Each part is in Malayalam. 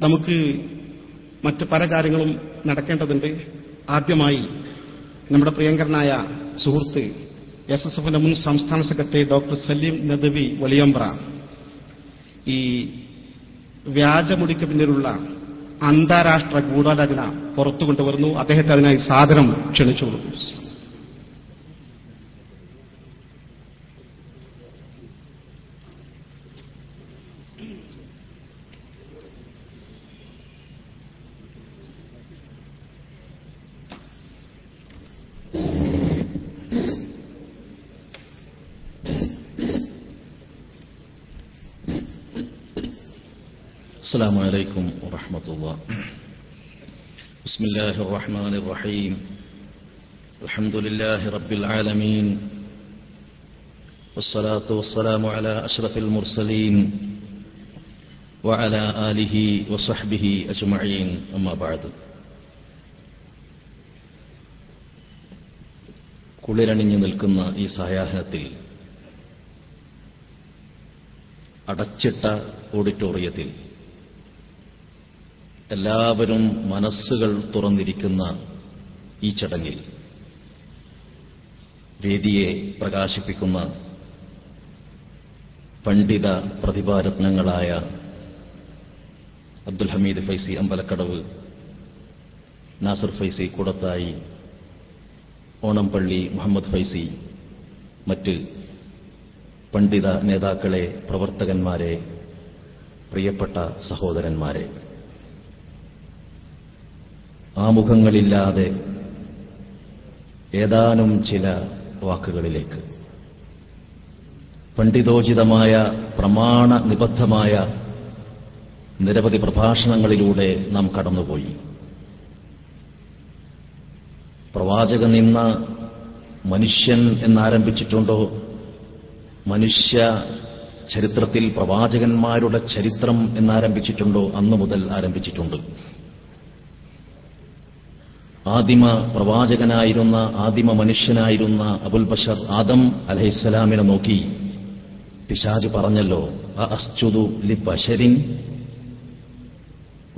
നമുക്ക് മറ്റ് പല കാര്യങ്ങളും നടക്കേണ്ടതുണ്ട്. ആദ്യമായി നമ്മുടെ പ്രിയങ്കരനായ സുഹൃത്ത് എസ് എസ് എഫിന്റെ മുൻ സംസ്ഥാന സെക്രട്ടറി ഡോക്ടർ സലീം നദവി വലിയമ്പ്ര ഈ വ്യാജമുടിക്ക് പിന്നിലുള്ള അന്താരാഷ്ട്ര ഗൂഢാലോചന പുറത്തു കൊണ്ടുവരുന്നു അദ്ദേഹത്തെ അതിനായി സാധനം ക്ഷണിച്ചു കൊടുക്കുന്നു. السلام عليكم ورحمة الله بسم الله الرحمن الرحيم الحمد لله رب العالمين والصلاة والسلام على أشرف المرسلين وعلى آله وصحبه أجمعين أما بعد കുളിരണിഞ്ഞു നിൽക്കുന്ന ഈ സായാഹ്നത്തിൽ അടച്ചിട്ട ഓഡിറ്റോറിയത്തിൽ എല്ലാവരും മനസ്സുകൾ തുറന്നിരിക്കുന്ന ഈ ചടങ്ങിൽ വേദിയെ പ്രകാശിപ്പിക്കുന്ന പണ്ഡിത പ്രതിഭാരത്നങ്ങളായ അബ്ദുൽ ഹമീദ് ഫൈസി അമ്പലക്കടവ് നാസർ ഫൈസി കൂടത്തായി ഓണംപള്ളി മുഹമ്മദ് ഫൈസി മറ്റ് പണ്ഡിത നേതാക്കളെ പ്രവർത്തകന്മാരെ പ്രിയപ്പെട്ട സഹോദരന്മാരെ. ആമുഖങ്ങളില്ലാതെ ഏതാനും ചില വാക്കുകളിലേക്ക്. പണ്ഡിതോചിതമായ പ്രമാണ നിബദ്ധമായ നിരവധി പ്രഭാഷണങ്ങളിലൂടെ നാം കടന്നുപോയി. പ്രവാചകൻ ഇന്ന് മനുഷ്യൻ എന്നാരംഭിച്ചിട്ടുണ്ടോ? മനുഷ്യ ചരിത്രത്തിൽ പ്രവാചകന്മാരുടെ ചരിത്രം എന്നാരംഭിച്ചിട്ടുണ്ടോ? അന്നു മുതൽ ആരംഭിച്ചിട്ടുണ്ട്. ആദിമ പ്രവാചകനായിരുന്ന ആദിമ മനുഷ്യനായിരുന്ന അബുൽ ബഷർ ആദം അലഹിസ്സലാമിനെ നോക്കി. പിശാജ് പറഞ്ഞല്ലോ അസ്ചുതു ലി ബഷരിൻ?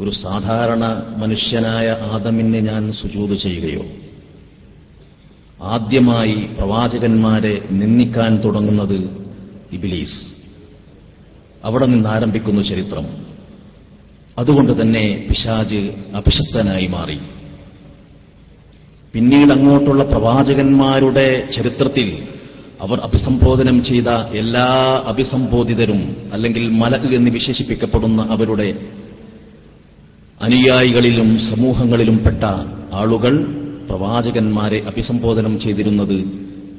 ഒരു സാധാരണ മനുഷ്യനായ ആദമിനെ ഞാൻ സുജൂത് ചെയ്യുകയോ? ആദ്യമായി പ്രവാചകന്മാരെ നിന്ദിക്കാൻ തുടങ്ങുന്നത് ഇബിലീസ്. അവിടെ നിന്ന് ആരംഭിക്കുന്നു ചരിത്രം. അതുകൊണ്ട് തന്നെ പിശാജ് അഭിഷക്തനായി മാറി. പിന്നീട് അങ്ങോട്ടുള്ള പ്രവാചകന്മാരുടെ ചരിത്രത്തിൽ അവർ അഭിസംബോധനം ചെയ്ത എല്ലാ അഭിസംബോധിതരും അല്ലെങ്കിൽ മലക് എന്ന് വിശേഷിപ്പിക്കപ്പെടുന്ന അവരുടെ അനുയായികളിലും സമൂഹങ്ങളിലും പെട്ട ആളുകൾ പ്രവാചകന്മാരെ അഭിസംബോധനം ചെയ്തിരുന്നത്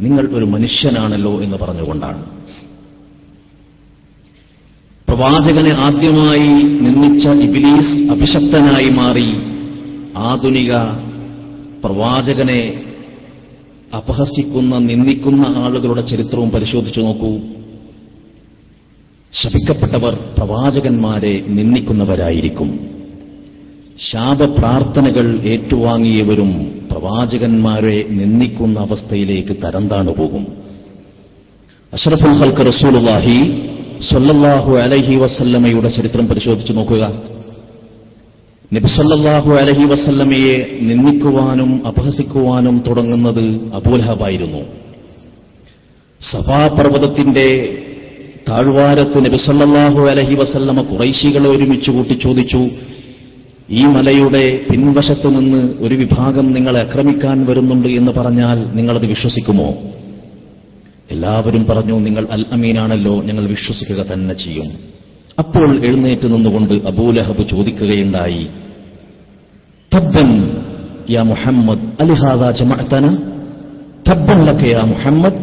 നിങ്ങൾ ഒരു മനുഷ്യനാണല്ലോ എന്ന് പറഞ്ഞുകൊണ്ടാണ്. പ്രവാചകനെ ആദ്യമായി നിർമ്മിച്ച ഇബിലീസ് അഭിശക്തനായി മാറി ആധുനിക പ്രവാചകനെ അപഹസിക്കുന്ന നിന്ദിക്കുന്ന ആളുകളുടെ ചരിത്രവും പരിശോധിച്ചു നോക്കൂ. ശപിക്കപ്പെട്ടവർ പ്രവാചകന്മാരെ നിന്ദിക്കുന്നവരായിരിക്കും. ശാപപ്രാർത്ഥനകൾ ഏറ്റുവാങ്ങിയവരും പ്രവാചകന്മാരെ നിന്ദിക്കുന്ന അവസ്ഥയിലേക്ക് തരംതാണു പോകും. അഷ്റഫുൽ ഹൽക്ക് റസൂലുല്ലാഹി സൊല്ലാഹു അലഹി വസല്ലമയുടെ ചരിത്രം പരിശോധിച്ചു നോക്കുക. നബിസല്ലാഹു അലഹി വസല്ലമയെ നിന്ദിക്കുവാനും അപഹസിക്കുവാനും തുടങ്ങുന്നത് അബൂലഹബായിരുന്നു. സഭാപർവതത്തിന്റെ താഴ്വാരത്ത് നബിസല്ലാഹു അലഹി വസല്ലമ കുറൈശികളെ ഒരുമിച്ച് കൂട്ടി ചോദിച്ചു ഈ മലയുടെ പിൻവശത്തു നിന്ന് ഒരു വിഭാഗം നിങ്ങളെ ആക്രമിക്കാൻ വരുന്നുണ്ട് എന്ന് പറഞ്ഞാൽ നിങ്ങളത് വിശ്വസിക്കുമോ? എല്ലാവരും പറഞ്ഞു നിങ്ങൾ അൽ അമീനാണല്ലോ ഞങ്ങൾ വിശ്വസിക്കുക തന്നെ ചെയ്യും. അപ്പോൾ എഴുന്നേറ്റ് നിന്നുകൊണ്ട് അബൂലഹബ് ചോദിക്കുകയുണ്ടായി തബ്ബൻ യാ മുഹമ്മദ് യാ മുഹമ്മദ്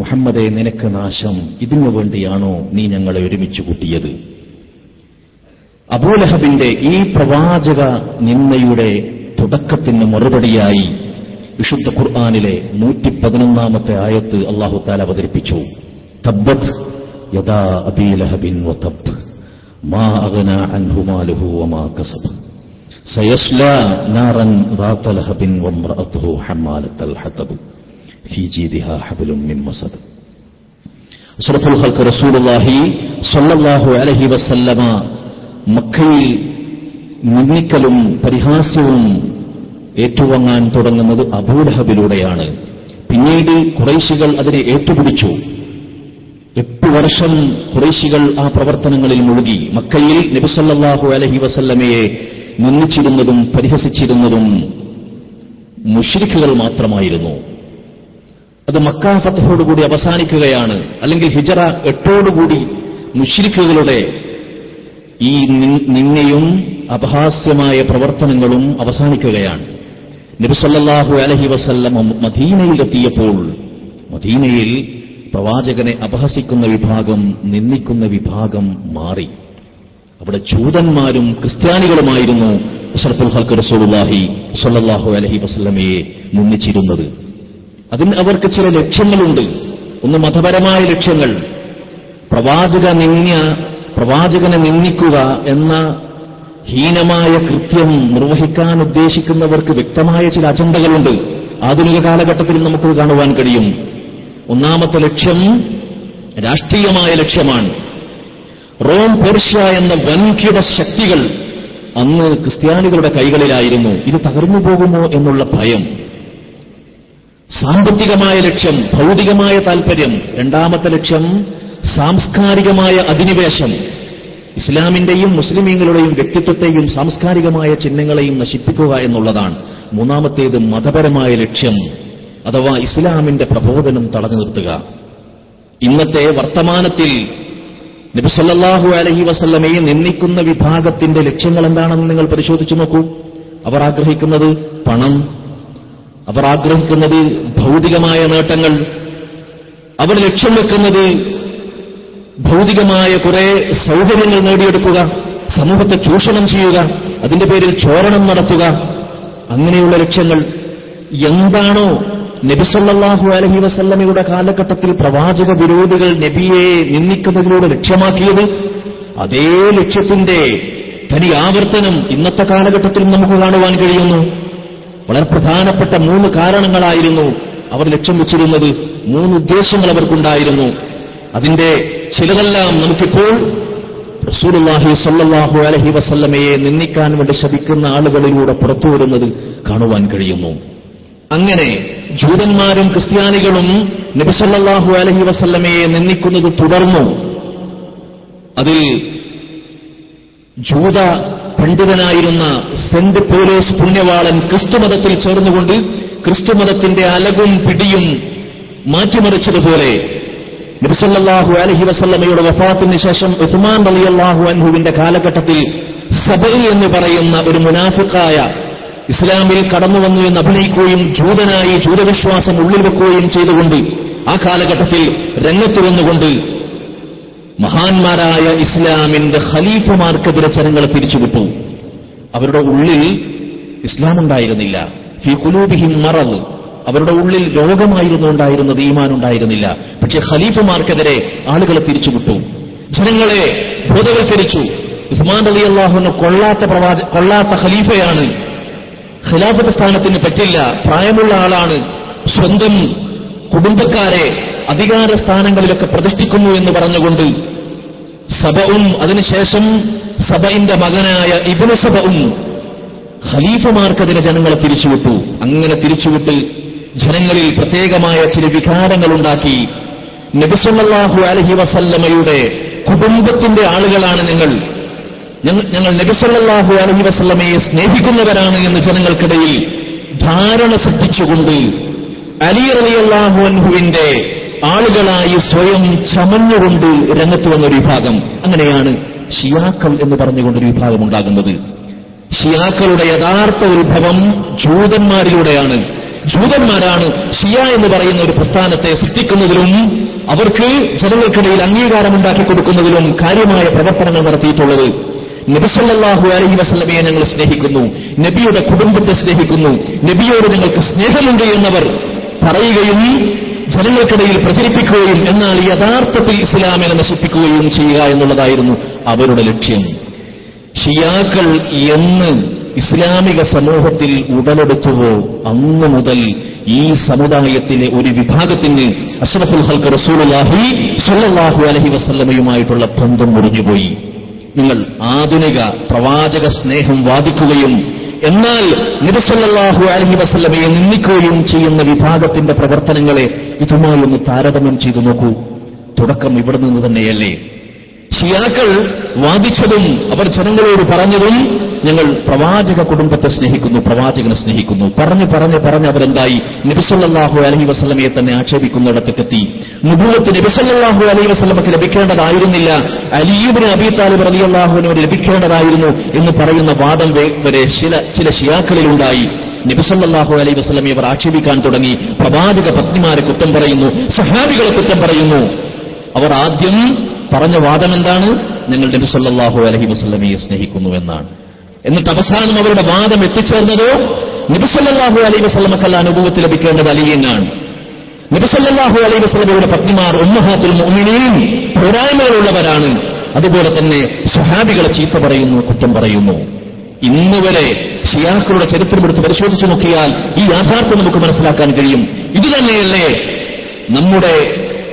മുഹമ്മദെ നിനക്ക് നാശം. ഇതിനു വേണ്ടിയാണോ നീ ഞങ്ങളെ ഒരുമിച്ച് കൂട്ടിയത്? അബൂലഹബിന്റെ ഈ പ്രവാചക നിന്നയുടെ തുടക്കത്തിന് മറുപടിയായി വിശുദ്ധ ഖുർആാനിലെ നൂറ്റി പതിനൊന്നാമത്തെ ആയത്ത് അള്ളാഹു താല അവതരിപ്പിച്ചു. തബ്ബത് യഥാ അബീ വതബ് മാ അഗ്ന അൻഹു മാലുഹു വമാ കസബ്. സയസ്ലാ നാറൻ റാത്ത ലഹബിൻ വംറഅതുഹു ഹതബ്. ഫീ ജീദിഹാ ഹബ്ലുൻ മിൻ മസദ്. അഷ്റഫുൽ ഖൽഖ് റസൂലുള്ളാഹി സ്വല്ലല്ലാഹു അലൈഹി വസല്ലമ മക്കയിൽ മുന്നിക്കലും പരിഹാസ്യവും ഏറ്റുവാങ്ങാൻ തുടങ്ങുന്നത് അബൂലഹബിലൂടെയാണ്. പിന്നീട് കുറേശികൾ അതിനെ ഏറ്റുപിടിച്ചു. എട്ട് വർഷം കുറേശികൾ ആ പ്രവർത്തനങ്ങളിൽ മുഴുകി. മക്കയിൽ നബിസല്ലാഹു അലഹി വസല്ലമയെ നിന്ദിച്ചിരുന്നതും പരിഹസിച്ചിരുന്നതും മുഷിരിക്കുകൾ മാത്രമായിരുന്നു. അത് മക്ക ഫത്തഹോടുകൂടി അവസാനിക്കുകയാണ്. അല്ലെങ്കിൽ ഹിജറ എട്ടോടുകൂടി മുഷിരിക്കുകളുടെ ഈ നിന്നയും അപഹാസ്യമായ പ്രവർത്തനങ്ങളും അവസാനിക്കുകയാണ്. നബിസല്ലാഹു അലഹി വസല്ലം മദീനയിലെത്തിയപ്പോൾ മദീനയിൽ പ്രവാചകനെ അപഹസിക്കുന്ന വിഭാഗം നിന്ദിക്കുന്ന വിഭാഗം മാറി. അവിടെ ജൂതന്മാരും ക്രിസ്ത്യാനികളുമായിരുന്നു അഷറഫുൽ ഹൽക്ക് റസൂലുള്ളാഹി സ്വല്ലല്ലാഹു അലൈഹി വസ്ലമയെ നിന്ദിച്ചിരുന്നത്. അതിന് അവർക്ക് ചില ലക്ഷ്യങ്ങളുണ്ട്. ഒന്ന് മതപരമായ ലക്ഷ്യങ്ങൾ. പ്രവാചക നിന്യ പ്രവാചകനെ നിന്ദിക്കുക എന്ന ഹീനമായ കൃത്യം നിർവഹിക്കാൻ ഉദ്ദേശിക്കുന്നവർക്ക് വ്യക്തമായ ചില അജണ്ടകളുണ്ട്. ആധുനിക കാലഘട്ടത്തിൽ നമുക്കത് കാണുവാൻ കഴിയും. ഒന്നാമത്തെ ലക്ഷ്യം രാഷ്ട്രീയമായ ലക്ഷ്യമാണ്. റോം പേർഷ്യ എന്ന വൻകിട ശക്തികൾ അന്ന് ക്രിസ്ത്യാനികളുടെ കൈകളിലായിരുന്നു. ഇത് തകർന്നു പോകുമോ എന്നുള്ള ഭയം. സാമ്പത്തികമായ ലക്ഷ്യം ഭൗതികമായ താൽപര്യം. രണ്ടാമത്തെ ലക്ഷ്യം സാംസ്കാരികമായ അധിനിവേശം. ഇസ്ലാമിന്റെയും മുസ്ലിമീങ്ങളുടെയും വ്യക്തിത്വത്തെയും സാംസ്കാരികമായ ചിഹ്നങ്ങളെയും നശിപ്പിക്കുക എന്നുള്ളതാണ്. മൂന്നാമത്തേത് മതപരമായ ലക്ഷ്യം. അഥവാ ഇസ്ലാമിന്റെ പ്രബോധനം തടഞ്ഞു നിർത്തുക. ഇന്നത്തെ വർത്തമാനത്തിൽ നബിസല്ലാഹു അലഹി വസല്ലമയെ നിന്ദിക്കുന്ന വിഭാഗത്തിന്റെ ലക്ഷ്യങ്ങൾ എന്താണെന്ന് നിങ്ങൾ പരിശോധിച്ചു നോക്കൂ. അവർ ആഗ്രഹിക്കുന്നത് പണം. അവർ ആഗ്രഹിക്കുന്നത് ഭൗതികമായ നേട്ടങ്ങൾ. അവർ ലക്ഷ്യം വെക്കുന്നത് ഭൗതികമായ കുറെ സൗകര്യങ്ങൾ നേടിയെടുക്കുക സമൂഹത്തെ ചൂഷണം ചെയ്യുക അതിന്റെ പേരിൽ ചോരണം നടത്തുക. അങ്ങനെയുള്ള ലക്ഷ്യങ്ങൾ എന്താണോ നബിസല്ലാഹു അലഹി വസല്ലമയുടെ കാലഘട്ടത്തിൽ പ്രവാചക വിരോധികൾ നബിയെ നിന്ദിക്കുന്നതിലൂടെ ലക്ഷ്യമാക്കിയത് അതേ ലക്ഷ്യത്തിന്റെ തനി ആവർത്തനം ഇന്നത്തെ കാലഘട്ടത്തിൽ നമുക്ക് കാണുവാൻ കഴിയുന്നു. വളരെ പ്രധാനപ്പെട്ട മൂന്ന് കാരണങ്ങളായിരുന്നു അവർ ലക്ഷ്യം വെച്ചിരുന്നത്. മൂന്ന് ഉദ്ദേശങ്ങൾ അവർക്കുണ്ടായിരുന്നു. അതിന്റെ ചിലതെല്ലാം നമുക്കിപ്പോൾ റസൂലുള്ളാഹി സല്ലാഹു അലഹി വസല്ലമയെ നിന്ദിക്കാൻ വേണ്ടി ശപിക്കുന്ന ആളുകളിലൂടെ പുറത്തു വരുന്നത് കാണുവാൻ കഴിയുന്നു. അങ്ങനെ ജൂതന്മാരും ക്രിസ്ത്യാനികളും നബിസല്ലാഹു അലഹി വസല്ലമയെ നിന്ദിക്കുന്നത് തുടർന്നു. അതിൽ ജൂത പണ്ഡിതനായിരുന്ന സെന്റ് പോലോസ് പുണ്യവാളൻ ക്രിസ്തുമതത്തിൽ ചേർന്നുകൊണ്ട് ക്രിസ്തുമതത്തിന്റെ അലകും പിടിയും മാറ്റിമറിച്ചതുപോലെ നബിസല്ലാഹു അലഹി വസല്ലമയുടെ വഫാത്തിന് ശേഷം ഉസ്മാൻ റളിയല്ലാഹു അൻഹുവിന്റെ കാലഘട്ടത്തിൽ സബൈ എന്ന് പറയുന്ന ഒരു മുനാഫിക്കായ ഇസ്ലാമിൽ കടന്നു വന്നു എന്ന് അഭിനയിക്കുകയും ജൂതനായി ജൂതവിശ്വാസം ഉള്ളിൽ വെക്കുകയും ചെയ്തുകൊണ്ട് ആ കാലഘട്ടത്തിൽ രംഗത്തു വന്നുകൊണ്ട് മഹാന്മാരായ ഇസ്ലാമിന്റെ ഖലീഫുമാർക്കെതിരെ ജനങ്ങൾ തിരിച്ചുവിട്ടു അവരുടെ ഉള്ളിൽ ഇസ്ലാം ഉണ്ടായിരുന്നില്ല ഫി കുലൂബിഹിം മറവ് അവരുടെ ഉള്ളിൽ രോഗമായിരുന്നു ഉണ്ടായിരുന്നത് ഈമാൻ ഉണ്ടായിരുന്നില്ല പക്ഷെ ഖലീഫുമാർക്കെതിരെ ആളുകളെ തിരിച്ചുവിട്ടു ജനങ്ങളെ ബോധവൽക്കരിച്ചു. ഉസ്മാൻ അലി അള്ളാഹുന് കൊള്ളാത്ത പ്രവാച കൊള്ളാത്ത ഖലീഫയാണ് ഖിലാഫത്ത് സ്ഥാനത്തിന് പറ്റില്ല. പ്രായമുള്ള ആളാണ്. സ്വന്തം കുടുംബക്കാരെ അധികാര സ്ഥാനങ്ങളിലൊക്കെ പ്രതിഷ്ഠിക്കുന്നു എന്ന് പറഞ്ഞുകൊണ്ട് സബവും അതിനുശേഷം സബയിന്റെ മകനായ ഇബിന് സബവും ഖലീഫമാർക്കതിനെ ജനങ്ങളെ തിരിച്ചുവിട്ടു. അങ്ങനെ തിരിച്ചുവിട്ട് ജനങ്ങളിൽ പ്രത്യേകമായ ചില വികാരങ്ങളുണ്ടാക്കി. നബിസല്ലാഹു അലഹി വസല്ലമയുടെ കുടുംബത്തിന്റെ ആളുകളാണ് ഞങ്ങൾ ഞങ്ങൾ നബിസല്ലാഹു അലഹി വസ്ലമയെ സ്നേഹിക്കുന്നവരാണ് എന്ന് ജനങ്ങൾക്കിടയിൽ ധാരണ സൃഷ്ടിച്ചുകൊണ്ട് അലി അലിയല്ലാഹു അൻഹുവിന്റെ ആളുകളായി സ്വയം ചമഞ്ഞുകൊണ്ട് രംഗത്ത് വന്ന ഒരു വിഭാഗം. അങ്ങനെയാണ് ഷിയാക്കൾ എന്ന് പറഞ്ഞുകൊണ്ടൊരു വിഭാഗം ഉണ്ടാകുന്നത്. ഷിയാക്കളുടെ യഥാർത്ഥ ഉത്ഭവം ജൂതന്മാരിലൂടെയാണ്. ജൂതന്മാരാണ് ഷിയ എന്ന് പറയുന്ന ഒരു പ്രസ്ഥാനത്തെ സൃഷ്ടിക്കുന്നതിലും അവർക്ക് ജനങ്ങൾക്കിടയിൽ അംഗീകാരമുണ്ടാക്കി കൊടുക്കുന്നതിലും കാര്യമായ പ്രവർത്തനങ്ങൾ നടത്തിയിട്ടുള്ളത്. നബിസല്ലാഹു അലഹി വസ്ലമയെ ഞങ്ങൾ സ്നേഹിക്കുന്നു. നബിയുടെ കുടുംബത്തെ സ്നേഹിക്കുന്നു. നബിയോട് ഞങ്ങൾക്ക് സ്നേഹമുണ്ട് എന്നവർ പറയുകയും ജനങ്ങൾക്കിടയിൽ പ്രചരിപ്പിക്കുകയും എന്നാൽ യഥാർത്ഥത്തിൽ ഇസ്ലാമിനെ നശിപ്പിക്കുകയും ചെയ്യുക എന്നുള്ളതായിരുന്നു അവരുടെ ലക്ഷ്യം. ഷിയാക്കൾ എന്ന് ഇസ്ലാമിക സമൂഹത്തിൽ ഉടലെടുത്തുവോ അന്ന് മുതൽ ഈ സമുദായത്തിലെ ഒരു വിഭാഗത്തിന് അഷ്റഫുൽ ഹൽക്ക് റസൂലുള്ളാഹി സ്വല്ലല്ലാഹു അലഹി വസല്ലമയുമായിട്ടുള്ള ബന്ധം മുറിഞ്ഞുപോയി. നിങ്ങൾ ആധുനിക പ്രവാചക സ്നേഹം വാദിക്കുകയും എന്നാൽ നിരസല്ലാഹു അലഹി വസല്ലമയെ നിന്ദിക്കുകയും ചെയ്യുന്ന വിഭാഗത്തിന്റെ പ്രവർത്തനങ്ങളെ ഇതുമായി ഒന്ന് താരതമ്യം ചെയ്തു നോക്കൂ. തുടക്കം ഇവിടെ നിന്ന് തന്നെയല്ലേ? ഷിയാക്കൾ വാദിച്ചതും അവർ ജനങ്ങളോട് പറഞ്ഞതും ഞങ്ങൾ പ്രവാചക കുടുംബത്തെ സ്നേഹിക്കുന്നു പ്രവാചകനെ സ്നേഹിക്കുന്നു. പറഞ്ഞു പറഞ്ഞ് പറഞ്ഞ് അവരെന്തായി? നബിസല്ലാഹു അലഹി വസ്ലമയെ തന്നെ ആക്ഷേപിക്കുന്നിടത്തേക്കെത്തി മുബൂത്ത് നബിസല്ലാഹു അലഹി വസ്ലമക്ക് ലഭിക്കേണ്ടതായിരുന്നില്ല. അലിയുബിന് അബി താലിബ് അലി അള്ളാഹുവിനോട് ലഭിക്കേണ്ടതായിരുന്നു എന്ന് പറയുന്ന വാദം വരെ ചില ചില ഷിയാക്കളിലുണ്ടായി നബിസല്ലാഹു അലൈഹി വസ്ലമെ അവർ ആക്ഷേപിക്കാൻ തുടങ്ങി. പ്രവാചക പത്നിമാരെ കുറ്റം പറയുന്നു സഹാബികളെ കുറ്റം പറയുന്നു. അവർ ആദ്യം പറഞ്ഞ വാദം എന്താണ് ഞങ്ങൾ നബി സല്ലല്ലാഹു അലൈഹി വസല്ലമയെ സ്നേഹിക്കുന്നു എന്നാണ് എന്നിട്ട് അവസാനം അവരുടെ വാദം എത്തിച്ചേർന്നതോ? നബി സല്ലല്ലാഹു അലൈഹി വസ്ലമക്കല്ല അനുഭവത്തിൽ ലഭിക്കേണ്ടത് അലിയെന്നാണ്. നബി സല്ലല്ലാഹു അലൈഹി വസല്ലമയുടെ പത്നിമാർ ഉമ്മഹാത്തുൽ മുഅ്മിനീൻ പോരായ്മകളുള്ളവരാണ്. അതുപോലെ തന്നെ സ്വഹാബികളെ ചീത്ത പറയുന്നു കുറ്റം പറയുന്നു. ഇന്ന് വരെ ഷിയാക്കളുടെ ചരിത്രമെടുത്ത് പരിശോധിച്ചു നോക്കിയാൽ ഈ യാഥാർത്ഥ്യം നമുക്ക് മനസ്സിലാക്കാൻ കഴിയും. ഇത് തന്നെയല്ലേ നമ്മുടെ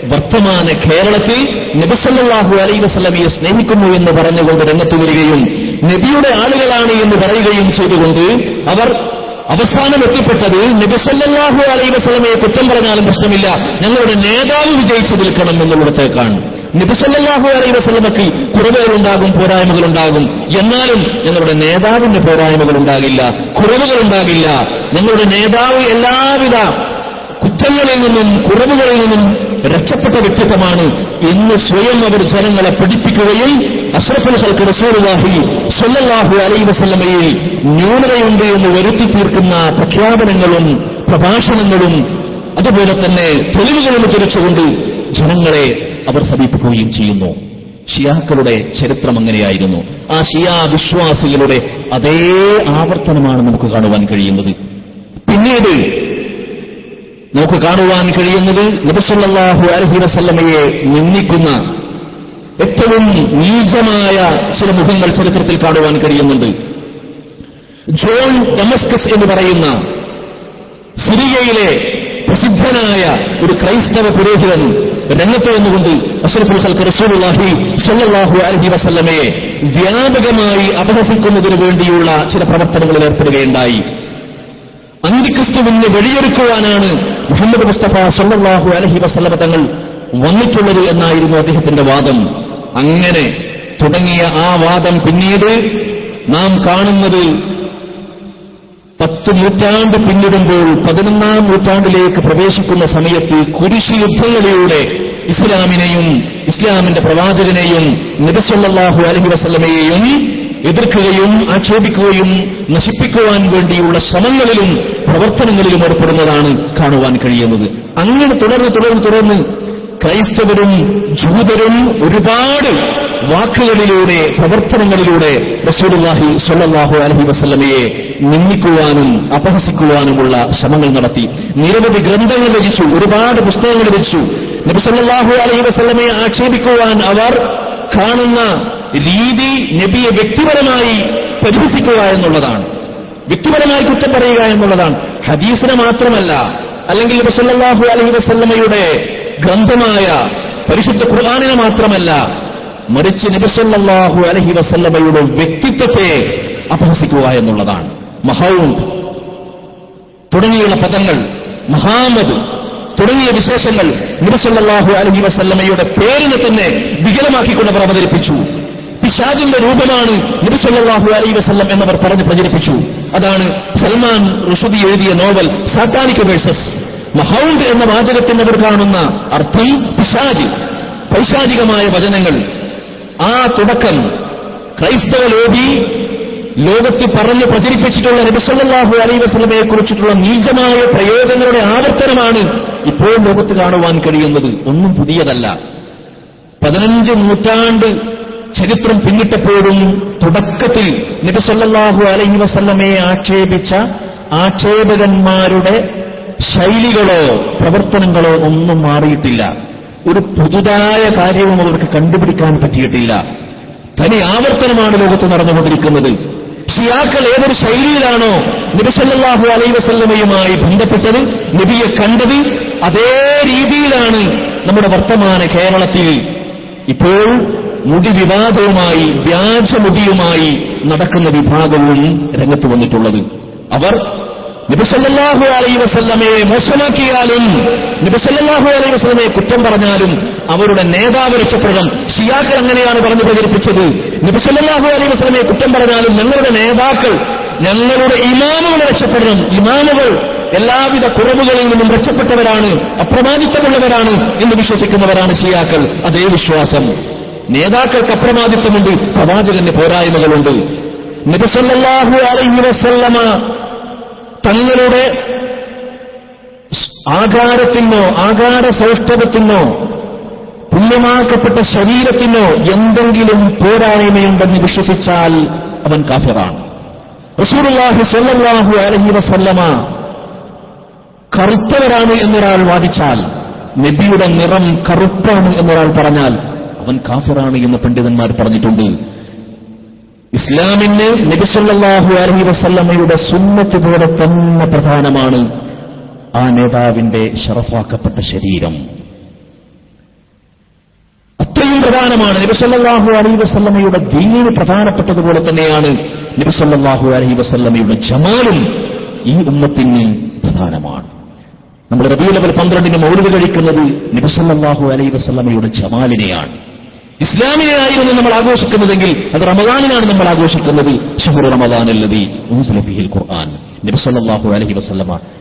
വർത്തമാന കേരളത്തിൽ നബിസല്ലാഹു അലൈ വസ്ലമിയെ സ്നേഹിക്കുന്നു എന്ന് പറഞ്ഞുകൊണ്ട് രംഗത്ത് വരികയും നബിയുടെ ആളുകളാണ് എന്ന് പറയുകയും ചെയ്തുകൊണ്ട് അവർ അവസാനം എത്തിപ്പെട്ടത് നബിസല്ലാഹു അലൈ വസ്ലമയെ കുറ്റം പറഞ്ഞാലും പ്രശ്നമില്ല. ഞങ്ങളുടെ നേതാവ് വിജയിച്ചു നിൽക്കണം എന്നുള്ളിടത്തേക്കാണ്. നബിസല്ലാഹു അലൈ വസ്ലമക്ക് കുറവുകളുണ്ടാകും പോരായ്മകളുണ്ടാകും. എന്നാലും ഞങ്ങളുടെ നേതാവിന്റെ പോരായ്മകൾ ഉണ്ടാകില്ല കുറവുകളുണ്ടാകില്ല. ഞങ്ങളുടെ നേതാവ് എല്ലാവിധ കുറ്റങ്ങളിൽ നിന്നും കുറവുകളിൽ നിന്നും രക്ഷപ്പെട്ട വ്യക്തിത്വമാണ്. എന്ന് സ്വയം അവർ ജനങ്ങളെ പഠിപ്പിക്കുകയും അഷ്റഫുൽ ഹൽക്ക് റസൂലുള്ളാഹി സ്വല്ലല്ലാഹു അലൈഹി വസല്ലമയിൽ ന്യൂനതയുണ്ട് എന്ന് വരുത്തി തീർക്കുന്ന പ്രഖ്യാപനങ്ങളും പ്രഭാഷണങ്ങളും അതുപോലെ തന്നെ തെളിവുകളും ഉദ്ധരിച്ചുകൊണ്ട് ജനങ്ങളെ അവർ സമീപിക്കുകയും ചെയ്യുന്നു. ഷിയാക്കളുടെ ചരിത്രം അങ്ങനെയായിരുന്നു. ആ ഷിയാ വിശ്വാസികളുടെ അതേ ആവർത്തനമാണ് നമുക്ക് കാണുവാൻ കഴിയുന്നത്. പിന്നീട് നമുക്ക് കാണുവാൻ കഴിയുന്നത് നബിസല്ലാഹു അലഹി വസല്ലമയെ നിന്ദിക്കുന്ന ഏറ്റവും നീചമായ ചില മുഖങ്ങൾ ചരിത്രത്തിൽ കാണുവാൻ കഴിയുന്നുണ്ട്. ജോൺ ഡമസ്കസ് എന്ന് പറയുന്ന സിറിയയിലെ പ്രസിദ്ധനായ ഒരു ക്രൈസ്തവ പുരോഹിതൻ രംഗത്ത് വന്നുകൊണ്ട് അസുരഫുൽ ഹൽക്ക് റസൂലുള്ളാഹി സല്ലാഹു അലഹി വസല്ലമയെ വ്യാപകമായി അപഹസിക്കുന്നതിനു വേണ്ടിയുള്ള ചില പ്രവർത്തനങ്ങളിൽ ഏർപ്പെടുകയുണ്ടായി. അന്തിക്രിസ്തുവിന് വഴിയൊരുക്കുവാനാണ് മുഹമ്മദ് മുസ്തഫ സല്ലാഹു അലഹി വസല്ലമ തങ്ങൾ വന്നിട്ടുള്ളത് എന്നായിരുന്നു അദ്ദേഹത്തിന്റെ വാദം. അങ്ങനെ തുടങ്ങിയ ആ വാദം പിന്നീട് നാം കാണുന്നത് പത്ത് നൂറ്റാണ്ട് പിന്നിടുമ്പോൾ പതിനൊന്നാം നൂറ്റാണ്ടിലേക്ക് പ്രവേശിക്കുന്ന സമയത്ത് കുരിശ് യുദ്ധങ്ങളിലൂടെ ഇസ്ലാമിനെയും ഇസ്ലാമിന്റെ പ്രവാചകനെയും നബിസ്വല്ലാഹു അലഹി വസല്ലമയെയും എതിർക്കുകയും ആക്ഷേപിക്കുകയും നശിപ്പിക്കുവാൻ വേണ്ടിയുള്ള ശ്രമങ്ങളിലും പ്രവർത്തനങ്ങളിലും ഏർപ്പെടുന്നതാണ് കാണുവാൻ കഴിയുന്നത്. അങ്ങനെ തുടർന്ന് തുടർന്ന് തുടർന്ന് ക്രൈസ്തവരും ജൂതരും ഒരുപാട് വാക്കുകളിലൂടെ പ്രവർത്തനങ്ങളിലൂടെ റസൂലുള്ളാഹി സ്വല്ലല്ലാഹു അലഹി വസ്ലമയെ നിന്ദിക്കുവാനും അപഹസിക്കുവാനുമുള്ള ശ്രമങ്ങൾ നടത്തി. നിരവധി ഗ്രന്ഥങ്ങൾ രചിച്ചു ഒരുപാട് പുസ്തകങ്ങൾ രചിച്ചു. നബി അലഹി വസല്ലമയെ ആക്ഷേപിക്കുവാൻ അവർ കാണുന്ന രീതി നബിയെ വ്യക്തിപരമായി പരിഹസിക്കുക എന്നുള്ളതാണ്. വ്യക്തിപരമായി കുറ്റം പറയുക എന്നുള്ളതാണ്. ഹദീസിനെ മാത്രമല്ല അല്ലെങ്കിൽ അലഹി അലൈഹി വസല്ലമയുടെ ഗ്രന്ഥമായ പരിശുദ്ധ ഖുർആാനിനെ മാത്രമല്ല മറിച്ച് നബിസല്ലാഹു അലഹി വസല്ലമയുടെ വ്യക്തിത്വത്തെ അപഹസിക്കുക എന്നുള്ളതാണ്. മഹൌദ് തുടങ്ങിയുള്ള പദങ്ങൾ മഹാമദ് തുടങ്ങിയ വിശേഷങ്ങൾ നബിസല്ലാഹു അലഹി വസല്ലമയുടെ പേരിനെ തന്നെ വികലമാക്കിക്കൊണ്ട് അവർ അവതരിപ്പിച്ചു. പിശാജിന്റെ രൂപമാണ് നബിസല്ലാഹു അലൈ വസല്ലം എന്നവർ പറഞ്ഞ് പ്രചരിപ്പിച്ചു. അതാണ് സൽമാൻ റുഷുദി എഴുതിയ നോവൽ സാത്താനിക് വേഴ്സസ്. മഹൗണ്ട് എന്ന വാചകത്തിന് അവർ കാണുന്ന അർത്ഥം പിശാജ് പൈശാചികമായ വചനങ്ങൾ. ആ തുടക്കം ക്രൈസ്തവ ലോബി ലോകത്ത് പറഞ്ഞ് പ്രചരിപ്പിച്ചിട്ടുള്ള നബിസല്ലാഹു അലൈ വസ്ലമയെ കുറിച്ചിട്ടുള്ള നീചമായ പ്രയോഗങ്ങളുടെ ആവർത്തനമാണ് ഇപ്പോൾ ലോകത്ത് കാണുവാൻ കഴിയുന്നത്. ഒന്നും പുതിയതല്ല. പതിനഞ്ച് നൂറ്റാണ്ട് ചരിത്രം പിന്നിട്ടപ്പോഴും തുടക്കത്തിൽ നബിസല്ലാഹു അലൈഹി വസല്ലമയെ ആക്ഷേപിച്ച ആക്ഷേപകന്മാരുടെ ശൈലികളോ പ്രവർത്തനങ്ങളോ ഒന്നും മാറിയിട്ടില്ല. ഒരു പുതുതായ കാര്യവും അവർക്ക് കണ്ടുപിടിക്കാൻ പറ്റിയിട്ടില്ല. തനി ആവർത്തനമാണ് ലോകത്ത് നടന്നുകൊണ്ടിരിക്കുന്നത്. ഷിയാക്കൾ ഏതൊരു ശൈലിയിലാണോ നബിസല്ലാഹു അലൈ വസല്ലമയുമായി ബന്ധപ്പെട്ടത് നബിയെ കണ്ടത് അതേ രീതിയിലാണ് നമ്മുടെ വർത്തമാന കേരളത്തിൽ ഇപ്പോൾ മുടി വിവാദവുമായി വ്യാജമുടിയുമായി നടക്കുന്ന വിഭാഗവും രംഗത്ത് വന്നിട്ടുള്ളത്. അവർ നബിസല്ലാഹു അലൈ വസല്ലമയെ മോശമാക്കിയാലും നബിസല്ലാഹു അലൈ വസല്ലമയെ കുറ്റം പറഞ്ഞാലും അവരുടെ നേതാവ് രക്ഷപ്പെടണം. ഷിയാക്കൾ അങ്ങനെയാണ് പറഞ്ഞു പ്രചരിപ്പിച്ചത്. നബിസല്ലാഹു അലൈ വസല്ലമയെ കുറ്റം പറഞ്ഞാലും ഞങ്ങളുടെ നേതാക്കൾ ഞങ്ങളുടെ ഇമാമുകൾ രക്ഷപ്പെടണം. ഇമാമുകൾ എല്ലാവിധ കുറവുകളിൽ നിന്നും രക്ഷപ്പെട്ടവരാണ് അപ്രമാദിത്തമുള്ളവരാണ് എന്ന് വിശ്വസിക്കുന്നവരാണ് ഷിയാക്കൾ. അതേ വിശ്വാസം. നേതാക്കൾക്ക് അപ്രമാദിത്വമുണ്ട് പ്രവാചകന് പോരായ്മകളുണ്ട്. നബിസല്ലാഹു അലൈഹി വസല്ലമ തങ്ങളുടെ ആകാരത്തിനോ ആകാര സൗഷ്ഠവത്തിനോ പുണ്യമാക്കപ്പെട്ട ശരീരത്തിനോ എന്തെങ്കിലും പോരായ്മയുണ്ടെന്ന് വിശ്വസിച്ചാൽ അവൻ കാഫിറാണ്. റസൂലുള്ളാഹി സല്ലാഹു അലൈഹി വസല്ലമ കറുത്തവരാണ് എന്നൊരാൾ വാദിച്ചാൽ നബിയുടെ നിറം കറുപ്പാണ് എന്നൊരാൾ പറഞ്ഞാൽ അവൻ കാഫിറാണ് എന്ന് പണ്ഡിതന്മാർ പറഞ്ഞിട്ടുണ്ട്. ഇസ്ലാമിന് നബിസല്ലാഹു അലഹി വസല്ലമ്മയുടെ സുന്നത്ത് പോലെ തന്നെ പ്രധാനമാണ് ആ നേതാവിന്റെ ഷറഫാക്കപ്പെട്ട ശരീരം. അത്രയും പ്രധാനമാണ്. നബിസല്ലാഹു അലഹി വസല്ലമ്മയുടെ ദീനിന് പ്രധാനപ്പെട്ടതുപോലെ തന്നെയാണ് നബിസല്ലാഹു അലഹി വസല്ലമ്മയുടെ ജമാലും ഈ ഉമ്മത്തിന് പ്രധാനമാണ്. നമ്മൾ റബിയുൽ അവൽ പന്ത്രണ്ടിന് മൗലിക കഴിക്കുന്നത് നബിസല്ലാഹു അലൈ വസല്ലമയുടെ ജമാലിനെയാണ്. ഇസ്ലാമിനെയായിരുന്നു നമ്മൾ ആഘോഷിക്കുന്നതെങ്കിൽ അത് റമദാനിനാണ് നമ്മൾ ആഘോഷിക്കുന്നത്. ഖുർആൻ. നബി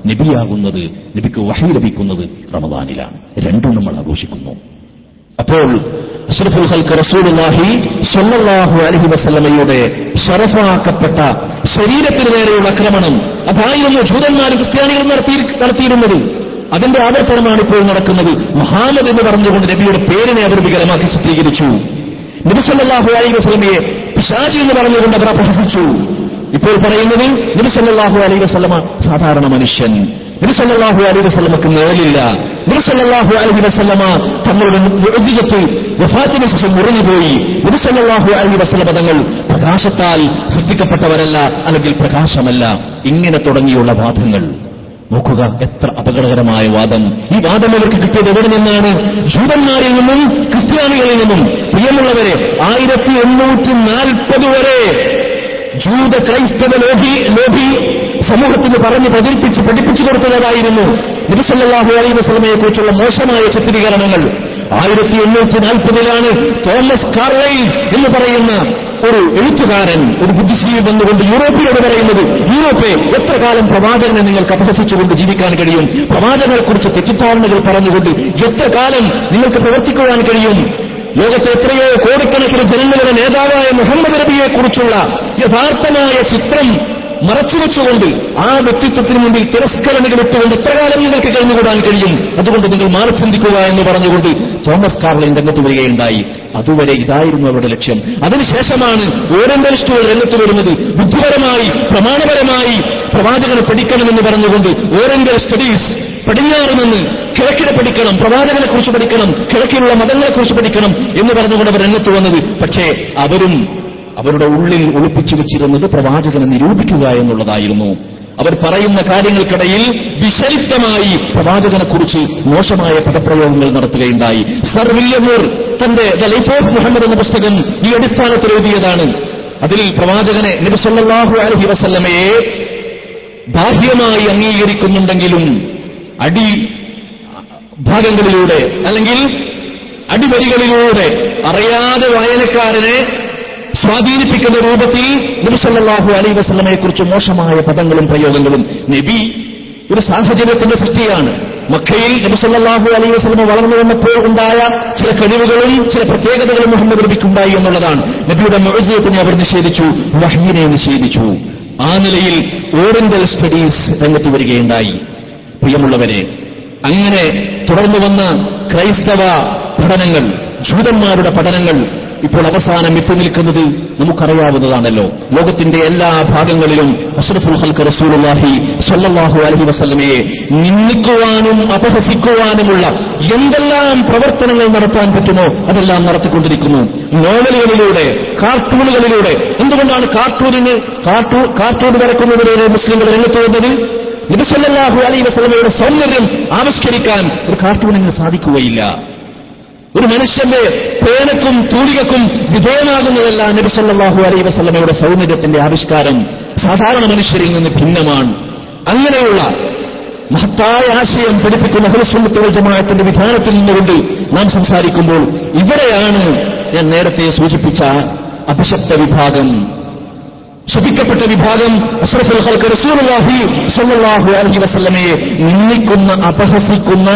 നബിയാകുന്നത് നബിക്ക് വഹി ലഭിക്കുന്നത് റമദാനിലാണ്. രണ്ടും നമ്മൾ ആഘോഷിക്കുന്നു. അപ്പോൾ അഷ്റഫുൽ ശരീരത്തിന് നേരെയുള്ള ആക്രമണം അതായിരുന്നു ജൂതന്മാരും ക്രിസ്ത്യാനികളും നടത്തിയിരുന്നത്. അതിന്റെ ആവർത്തനമാണ് ഇപ്പോൾ നടക്കുന്നത്. മുഹാമദ് എന്ന് പറഞ്ഞുകൊണ്ട് നബിയുടെ പേരിനെ അവർ വികലമാക്കി ചിത്രീകരിച്ചു. നബിസല്ലാഹു അലൈഹി വസല്ലമയെ പിശാചി എന്ന് പറഞ്ഞുകൊണ്ട് അവർ പ്രശംസിച്ചു ഇപ്പോൾ പറയുന്നത് നബിസല്ലാഹു അലൈഹി വസല്ലമ സാധാരണ മനുഷ്യൻ. നബിസല്ലാഹു അലൈഹി വസല്ലമക്ക് നിഴലില്ല നബിസല്ലാഹു അലൈഹി വസല്ലമ തങ്ങളുടെ മുഅ്ജിസത്ത് വഫാത്തിന് ശേഷം മുറിഞ്ഞുപോയി. നബിസല്ലാഹു അലൈഹി വസല്ലമ തങ്ങൾ പ്രകാശത്താൽ സൃഷ്ടിക്കപ്പെട്ടവരല്ല അല്ലെങ്കിൽ പ്രകാശമല്ല. ഇങ്ങനെ തുടങ്ങിയുള്ള വാദങ്ങൾ. നോക്കുക. എത്ര അപകടകരമായ വാദം. ഈ വാദം അവർക്ക് കിട്ടിയത് എവിടെ നിന്നാണ്? ജൂതന്മാരിൽ നിന്നും ക്രിസ്ത്യാനികളിൽ നിന്നും. പ്രിയമുള്ളവരെ ആയിരത്തി എണ്ണൂറ്റി നാൽപ്പത് വരെ ജൂത ക്രൈസ്തവ ലോഭി ലോഭി സമൂഹത്തിന് പറഞ്ഞ് പ്രചരിപ്പിച്ച് പഠിപ്പിച്ചു കൊടുത്തതായിരുന്നു നിരുസല്ലാഹു അലൈ വസ്ലമയെ കുറിച്ചുള്ള മോശമായ ചിത്രീകരണങ്ങൾ ആയിരത്തി എണ്ണൂറ്റി നാൽപ്പതിലാണ് തോമസ് കാർലൈ എന്ന് പറയുന്ന ഒരു എഴുത്തുകാരൻ ഒരു ബുദ്ധിജീവി വന്നുകൊണ്ട് യൂറോപ്പിനോട് പറയുന്നത് യൂറോപ്പെ എത്ര കാലം പ്രവാചകനെ നിങ്ങൾക്ക് അപഹസിച്ചുകൊണ്ട് ജീവിക്കാൻ കഴിയും? പ്രവാചകനെക്കുറിച്ച് തെറ്റിദ്ധാരണകൾ പറഞ്ഞുകൊണ്ട് എത്ര കാലം നിങ്ങൾക്ക് പ്രവർത്തിക്കുവാൻ കഴിയും? ലോകത്തെ എത്രയോ കോടിക്കണക്കിന് ജനങ്ങളുടെ നേതാവായ മുഹമ്മദ് നബിയെക്കുറിച്ചുള്ള യഥാർത്ഥമായ ചിത്രം മറച്ചുവെച്ചുകൊണ്ട് ആ വ്യക്തിത്വത്തിന് മുമ്പിൽ തിരസ്കരണികൾ ഇട്ടുകൊണ്ട് എത്ര കാലം നിങ്ങൾക്ക് കഴിഞ്ഞുകൂടാൻ കഴിയും. അതുകൊണ്ട് നിങ്ങൾ മാറി ചിന്തിക്കുക എന്ന് പറഞ്ഞുകൊണ്ട് തോമസ് കാർലിൻ രംഗത്ത് വരികയുണ്ടായി. അതുവരെ ഇതായിരുന്നു അവരുടെ ലക്ഷ്യം. അതിനുശേഷമാണ് ഓറിയന്റലിസ്റ്റുകൾ രംഗത്ത് വരുന്നത്. ബുദ്ധിപരമായി പ്രമാണപരമായി പ്രവാചകനെ പഠിക്കണമെന്ന് പറഞ്ഞുകൊണ്ട് ഓറിയന്റൽ സ്റ്റഡീസ് പടിഞ്ഞാറ് നിന്ന് കിഴക്കിനെ പഠിക്കണം പ്രവാചകനെ കുറിച്ച് പഠിക്കണം കിഴക്കിലുള്ള മതങ്ങളെക്കുറിച്ച് പഠിക്കണം എന്ന് പറഞ്ഞുകൊണ്ട് അവർ രംഗത്ത് വന്നത്. പക്ഷേ അവരും അവരുടെ ഉള്ളിൽ ഒളിപ്പിച്ചു വെച്ചിരുന്നത് പ്രവാചകനെ നിരൂപിക്കുക എന്നുള്ളതായിരുന്നു. അവർ പറയുന്ന കാര്യങ്ങൾക്കിടയിൽ വിശലിപ്തമായി പ്രവാചകനെക്കുറിച്ച് മോശമായ പദപ്രയോഗങ്ങൾ നടത്തുകയുണ്ടായി. സർ വില്യമൂർ തന്റെ ദ ലൈഫ് ഓഫ് മുഹമ്മദ് എന്ന പുസ്തകം ഈ അടിസ്ഥാനത്തിൽ എഴുതിയതാണ്. അതിൽ പ്രവാചകനെ നബിസല്ലാഹു അലഹി വസല്ലമയെ ബാഹ്യമായി അംഗീകരിക്കുന്നുണ്ടെങ്കിലും അടി ഭാഗങ്ങളിലൂടെ അല്ലെങ്കിൽ അടിവരികളിലൂടെ അറിയാതെ വായനക്കാരനെ സ്വാധീനിപ്പിക്കുന്ന രൂപത്തിൽ നബിസല്ലാഹു അലൈ വസ്ലമയെ കുറിച്ച് മോശമായ പദങ്ങളും പ്രയോഗങ്ങളും നബി ഒരു സാഹചര്യത്തിന്റെ സൃഷ്ടിയാണ്. മക്കയിൽ നബിസല്ലാഹു അലൈ വസ്ലമ വളർന്നു വന്നപ്പോൾ ഉണ്ടായ ചില കഴിവുകളും ചില പ്രത്യേകതകളും മുഹമ്മദ് നബിക്കുണ്ടായി എന്നുള്ളതാണ്. നബിയുടെ മൊഴിജയത്തിനെ അവർ നിഷേധിച്ചു വഹീനെ നിഷേധിച്ചു. ആ നിലയിൽ ഓറിയന്റൽ സ്റ്റഡീസ് രംഗത്ത് വരികയുണ്ടായി. പ്രിയമുള്ളവരെ അങ്ങനെ തുടർന്നു വന്ന ക്രൈസ്തവ പഠനങ്ങൾ ജൂതന്മാരുടെ പഠനങ്ങൾ ഇപ്പോൾ അവസാനം എത്തി നിൽക്കുന്നത് നമുക്കറിയാവുന്നതാണല്ലോ. ലോകത്തിന്റെ എല്ലാ ഭാഗങ്ങളിലും അഷ്റഫുൽ ഹൽക്ക് റസൂലുള്ളാഹി സല്ലാഹു അലഹി വസ്ലമയെ നിന്ദിക്കുവാനും അപഹസിക്കുവാനുമുള്ള എന്തെല്ലാം പ്രവർത്തനങ്ങൾ നടത്താൻ പറ്റുമോ അതെല്ലാം നടത്തിക്കൊണ്ടിരിക്കുന്നു. നോവലുകളിലൂടെ കാർട്ടൂണുകളിലൂടെ. എന്തുകൊണ്ടാണ് കാർട്ടൂണിന് കാർട്ടൂൺ കാർട്ടൂൺ വരക്കുന്നതിലൂടെ മുസ്ലിങ്ങൾ രംഗത്ത് വന്നത്? നബിസല്ലാഹു അലൈഹി വസ്ലമയുടെ സൗന്ദര്യം ആവിഷ്കരിക്കാൻ ഒരു കാർട്ടൂണിന് സാധിക്കുകയില്ല. ഒരു മനുഷ്യന്റെ പേനക്കും തൂലികക്കും വിധേയമാകുന്നതല്ല നബിസല്ലാഹു അലൈ വസ്ലമയുടെ സൗന്ദര്യത്തിന്റെ ആവിഷ്കാരം. സാധാരണ മനുഷ്യരിൽ നിന്ന് ഭിന്നമാണ്. അങ്ങനെയുള്ള മഹത്തായ ആശയം പഠിപ്പിക്കുന്ന ഹുലസുന്നത്തുൽ ജമാഅത്തിന്റെ വിധാനത്തിൽ നിന്നുകൊണ്ട് നാം സംസാരിക്കുമ്പോൾ ഇവരെയാണ് ഞാൻ നേരത്തെ സൂചിപ്പിച്ച അഭിശപ്ത വിഭാഗം. ശപിക്കപ്പെട്ട വിഭാഗം അഷ്റഫുൽ റസൂലുള്ളാഹി സ്വല്ലല്ലാഹു അലൈഹി വസല്ലമയെ നിന്ദിക്കുന്ന അപഹസിക്കുന്ന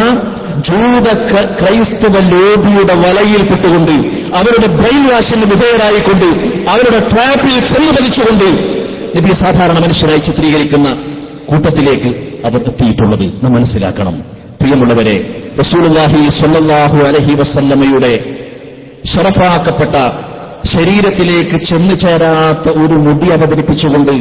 ജൂത ക്ര- ക്രൈസ്തവ ലോബിയുടെ വലയിൽപ്പെട്ടുകൊണ്ട് അവരുടെ ബ്രെയിൻ വാഷിന് വിധേയരായിക്കൊണ്ട് അവരുടെ ട്രാപ്പിൽ ചെന്നു വലിച്ചുകൊണ്ട് നബി സാധാരണ മനുഷ്യരായി ചിത്രീകരിക്കുന്ന കൂട്ടത്തിലേക്ക് അവർ എത്തിയിട്ടുള്ളത് നാം മനസ്സിലാക്കണം. പ്രിയമുള്ളവരെ റസൂലുള്ളാഹി സ്വല്ലല്ലാഹു അലഹി വസല്ലമ്മയുടെ ഷറഫാക്കപ്പെട്ട ശരീരത്തിലേക്ക് ചെന്നു ചേരാത്ത ഒരു മുടി അവതരിപ്പിച്ചുകൊണ്ട്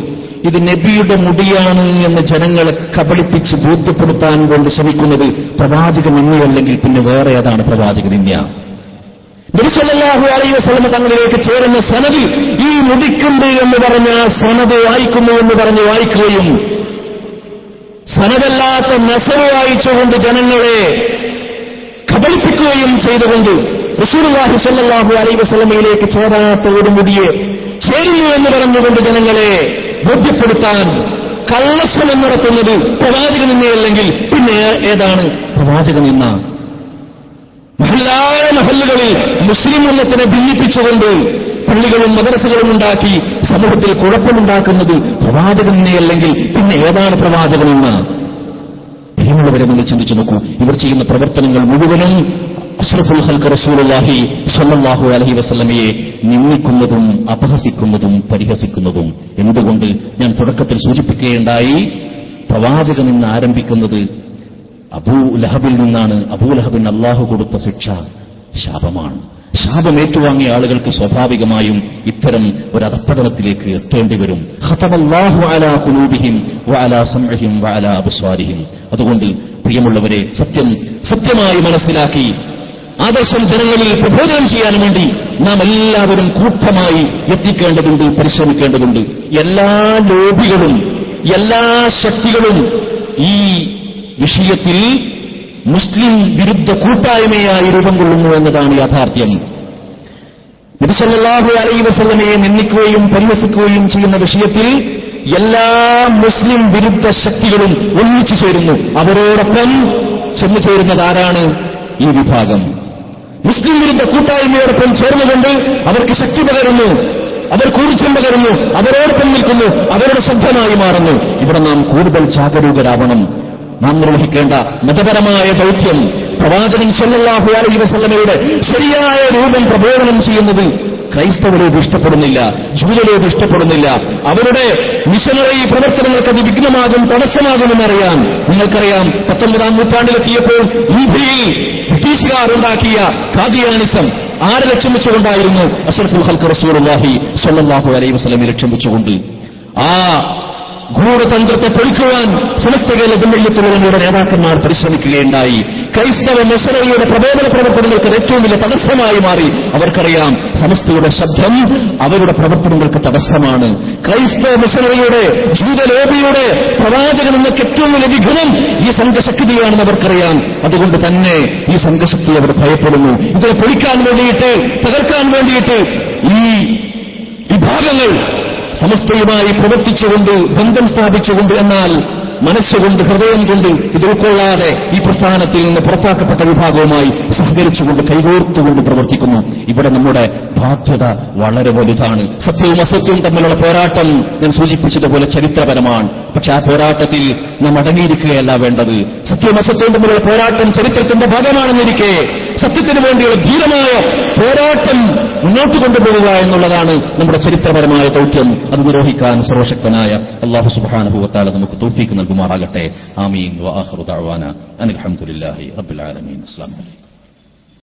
ഇത് നബിയുടെ മുടിയാണ് എന്ന് ജനങ്ങളെ കബളിപ്പിച്ച് ബോധ്യപ്പെടുത്താൻ കൊണ്ട് ശ്രമിക്കുന്നത് പ്രവാചക നിന്യല്ലെങ്കിൽ പിന്നെ വേറെ ഏതാണ് പ്രവാചക നിന്യ നബിസല്ലാഹു തങ്ങളിലേക്ക് ചേരുന്ന സനതി ഈ മുടിക്കുണ്ട് എന്ന് പറഞ്ഞ സനത് വായിക്കുന്നു എന്ന് പറഞ്ഞ് വായിക്കുകയും സനതല്ലാത്ത നെസവ് വായിച്ചുകൊണ്ട് ജനങ്ങളെ കബളിപ്പിക്കുകയും ചെയ്തുകൊണ്ട് റസൂലുള്ളാഹി സല്ലാഹു അലൈഹി വസല്ലമയിലേക്ക് ചേരാത്ത ഒരു മുടിയെ ചേരുന്നു എന്ന് പറഞ്ഞുകൊണ്ട് ജനങ്ങളെ ബോധ്യപ്പെടുത്താൻ കള്ളശ്രമം നടത്തുന്നത് പ്രവാചകൻ എന്നല്ലെങ്കിൽ പിന്നെ ഏതാണ് പ്രവാചകൻ എന്ന? മഹല്ലായ മഹല്ലുകളിൽ മുസ്ലിം ഉമ്മത്തിനെ ഭിന്നിപ്പിച്ചുകൊണ്ട് പള്ളികളും മദ്രസകളും ഉണ്ടാക്കി സമൂഹത്തിൽ കുഴപ്പമുണ്ടാക്കുന്നത് പ്രവാചകനെയല്ലെങ്കിൽ പിന്നെ ഏതാണ് പ്രവാചകൻ പ്രവാചകനെന്ന് പ്രിയമുള്ളവരെ നിങ്ങൾ ചിന്തിച്ചു നോക്കൂ. ഇവർ ചെയ്യുന്ന പ്രവർത്തനങ്ങൾ മുഴുവനും അഷ്റഫുൽ ഹൽക്ക് റസൂലുള്ളാഹി സ്വല്ലല്ലാഹു അലൈഹി വസല്ലമയെ നിന്ദിക്കുന്നതും അപഹസിക്കുന്നതും പരിഹസിക്കുന്നതും എന്തുകൊണ്ട് ഞാൻ തുടക്കത്തിൽ സൂചിപ്പിക്കുകയുണ്ടായി? പ്രവാചകൻ നിന്ന് ആരംഭിക്കുന്നത് അബൂ ലഹബിൽ നിന്നാണ്. അബൂ ലഹബിന് അള്ളാഹു കൊടുത്ത ശിക്ഷ ശാപമാണ്. ശാപം ഏറ്റുവാങ്ങിയ ആളുകൾക്ക് സ്വാഭാവികമായും ഇത്തരം ഒരു അധപ്പതനത്തിലേക്ക് എത്തേണ്ടി വരും. അതുകൊണ്ട് പ്രിയമുള്ളവരെ സത്യം സത്യമായി മനസ്സിലാക്കി ആദർശം ജനങ്ങളിൽ പ്രബോധനം ചെയ്യാൻ വേണ്ടി നാം എല്ലാവരും കൂട്ടമായി എത്തിക്കേണ്ടതുണ്ട് പരിശ്രമിക്കേണ്ടതുണ്ട്. എല്ലാ ലോബികളും എല്ലാ ശക്തികളും ഈ വിഷയത്തിൽ മുസ്ലിം വിരുദ്ധ കൂട്ടായ്മയായി രൂപം കൊള്ളുന്നു എന്നതാണ് യാഥാർത്ഥ്യം. നബിസല്ലാഹു അലൈ വസല്ലമയെ നിന്ദിക്കുകയും പരിഹസിക്കുകയും ചെയ്യുന്ന വിഷയത്തിൽ എല്ലാ മുസ്ലിം വിരുദ്ധ ശക്തികളും ഒന്നിച്ചു ചേരുന്നു. അവരോടൊപ്പം ചെന്നു ചേരുന്നത് ആരാണ്? ഈ വിഭാഗം. മുസ്ലിം വിരുദ്ധ കൂട്ടായ്മയോടൊപ്പം ചേർന്നുകൊണ്ട് അവർക്ക് ശക്തി പകരുന്നു. അവർ ഊർജം പകരുന്നു. അവരോടൊപ്പം നിൽക്കുന്നു. അവരുടെ ശബ്ദമായി മാറുന്നു. ഇവിടെ നാം കൂടുതൽ ജാഗരൂകരാവണം. നാം നിർവഹിക്കേണ്ട മതപരമായ ദൗത്യം പ്രവാചകൻ സല്ലാഹു അലൈഹി വസല്ലമയുടെ ശരിയായ രൂപം പ്രബോധനം ചെയ്യുന്നത് ക്രൈസ്തവരോട് ഇഷ്ടപ്പെടുന്നില്ല ജൂലരോട് ഇഷ്ടപ്പെടുന്നില്ല. അവരുടെ മിഷനറി പ്രവർത്തനങ്ങൾക്ക് അത് വിഘ്നമാകും തടസ്സമാകുമെന്നറിയാം നിങ്ങൾക്കറിയാം പത്തൊമ്പതാം നൂറ്റാണ്ടിലെത്തിയപ്പോൾ ഇന്ത്യയിൽ ബ്രിട്ടീഷുകാർ ഉണ്ടാക്കിയ കാദിയാനിസം ആരെ ലക്ഷ്യം വെച്ചുകൊണ്ടായിരുന്നു അഷറഫുൽ ഹൽക്ക് റസൂലുള്ളാഹി സ്വല്ലല്ലാഹു അലൈഹി വസല്ലമയെ ലക്ഷ്യം വെച്ചുകൊണ്ട് ആ ഗൂഢതന്ത്രത്തെ പൊളിക്കുവാൻ കേരള ജമ്മയ്യത്തുള്ളവരുടെ നേതാക്കന്മാർ പരിശ്രമിക്കുകയുണ്ടായി. ക്രൈസ്തവ മെസറയുടെ പ്രബോധന പ്രവർത്തനങ്ങൾക്ക് ഏറ്റവും വലിയ തടസ്സമായി മാറി. അവർക്കറിയാം സമസ്തയുടെ ശബ്ദം അവരുടെ പ്രവർത്തനങ്ങൾക്ക് തടസ്സമാണ്. ക്രൈസ്തവ മിഷനറിയുടെ ജൂതലോബിയുടെ പ്രവാചകൻ എന്നൊക്കെ ഏറ്റവും വലിയ വിഘനം ഈ സംഘശക്തിയാണെന്ന് അവർക്കറിയാം. അതുകൊണ്ട് തന്നെ ഈ സംഘശക്തി അവർ ഭയപ്പെടുന്നു. ഇതിനെ പൊളിക്കാൻ വേണ്ടിയിട്ട് തകർക്കാൻ വേണ്ടിയിട്ട് ഈ വിഭാഗങ്ങൾ സമസ്തയുമായി പ്രവർത്തിച്ചുകൊണ്ട് ബന്ധം സ്ഥാപിച്ചുകൊണ്ട് എന്നാൽ മനസ്സുകൊണ്ട് ഹൃദയം കൊണ്ട് ഇത് ഉൾക്കൊള്ളാതെ ഈ പ്രസ്ഥാനത്തിൽ നിന്ന് പുറത്താക്കപ്പെട്ട വിഭാഗവുമായി സഹകരിച്ചുകൊണ്ട് കൈകോർത്തുകൊണ്ട് പ്രവർത്തിക്കുന്നു. ഇവിടെ നമ്മുടെ ബാധ്യത വളരെ വലുതാണ്. സത്യവും അസത്യവും തമ്മിലുള്ള പോരാട്ടം ഞാൻ സൂചിപ്പിച്ചതുപോലെ ചരിത്രപരമാണ്. പക്ഷെ ആ പോരാട്ടത്തിൽ നാം അടങ്ങിയിരിക്കുകയല്ല വേണ്ടത്. സത്യവും അസത്യവും തമ്മിലുള്ള പോരാട്ടം ചരിത്രത്തിന്റെ ഭാഗമാണെന്നിരിക്കെ സത്യത്തിന് വേണ്ടിയുള്ള ധീരമായ പോരാട്ടം മുന്നോട്ട് കൊണ്ടുപോകുക എന്നുള്ളതാണ് നമ്മുടെ ചരിത്രപരമായ ദൗത്യം. അത് നിർവഹിക്കാൻ സർവശക്തനായ അള്ളാഹു സുബാനുഭവത്താൽ നമുക്ക് തോഫീക്ക് നൽകുമാറാകട്ടെ. ആമീൻ അനിൽഹമുല്ലാഹി റബ്ബുൽ ആലമീൻ. അസ്ലാം വലൈക്കും